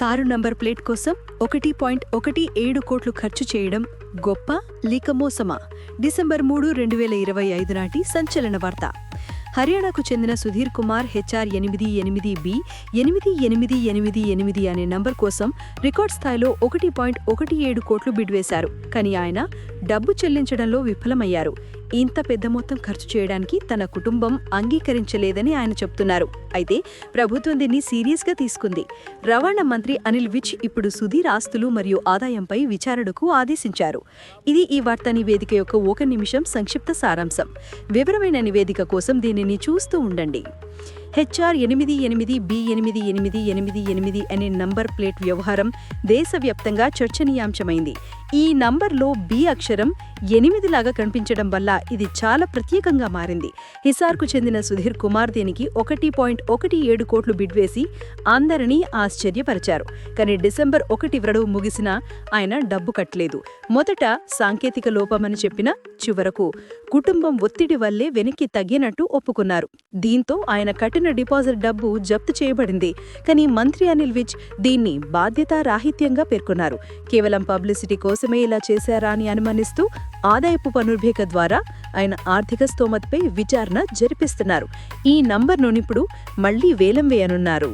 Car number plate కోసం ఒకటి point ఒకటి ఏడు కోట్లు ఖర్చు చేయడం గొప్ప లేక మోసమా? డిసెంబర్ మూడు రెండు వేల ఇరవై ఐదు నాటి సంచలన వార్త. హర్యానాకు చెందిన సుధీర్ కుమార్ హెచ్ఆర్ ఎనిమిది ఎనిమిది బి ఎనిమిది ఎనిమిది ఎనిమిది ఎనిమిది అనే నంబర్ కోసం రికార్డ్ స్థాయిలో ఒకటి పాయింట్ ఒకటి ఏడు కోట్లు బిడ్ వేశారు. కానీ ఆయన డబ్బు చెల్లించడంలో విఫలమయ్యారు. ఇంత పెద్ద మొత్తం ఖర్చు చేయడానికి తన కుటుంబం అంగీకరించలేదని ఆయన చెప్తున్నారు. అయితే ప్రభుత్వం దీన్ని సీరియస్గా తీసుకుంది. రవాణా మంత్రి అనిల్ విచ్ ఇప్పుడు సుధీర్ ఆస్తులు మరియు ఆదాయంపై విచారణకు ఆదేశించారు. ఇది ఈ వార్తా నివేదిక యొక్క ఒక నిమిషం సంక్షిప్త సారాంశం. వివరమైన నివేదిక కోసం దీనిని చూస్తూ ఉండండి. హెచ్ఆర్ ఎనిమిది ఎనిమిది బి ఎనిమిది ఎనిమిది ఎనిమిది ఎనిమిది అనే నంబర్ ప్లేట్ వ్యవహారం దేశవ్యాప్తంగా చర్చనీయాంశమైంది. ఈ నంబర్లో బి అక్షరం ఎనిమిదిలాగా కనిపించడం వల్ల ఇది చాలా ప్రత్యేకంగా మారింది. హిసార్కు చెందిన సుధీర్ కుమార్ దీనికి ఒకటి పాయింట్ ఒకటి ఏడు కోట్లు బిడ్వేసి అందరినీ ఆశ్చర్యపరిచారు. కానీ డిసెంబర్ ఒకటి వరడు ముగిసినా ఆయన డబ్బు కట్టలేదు. మొదట సాంకేతిక లోపమని చెప్పిన చివరకు కుటుంబం ఒత్తిడి వల్లే వెనక్కి తగ్గినట్టు ఒప్పుకున్నారు. దీంతో ఆయన కట్టిన డిపాజిట్ డబ్బు జప్తు చేయబడింది. కానీ మంత్రి అనిల్ విజ్ దీన్ని బాధ్యతారాహిత్యంగా పేర్కొన్నారు. కేవలం పబ్లిసిటీ కోసమే ఇలా చేశారా అని అనుమానిస్తూ ఆదాయపు పనుర్భేక ద్వారా ఆయన ఆర్థిక స్తోమతపై విచారణ జరిపిస్తున్నారు. ఈ నంబర్ను ఇప్పుడు మళ్ళీ వేలం వేయనున్నారు.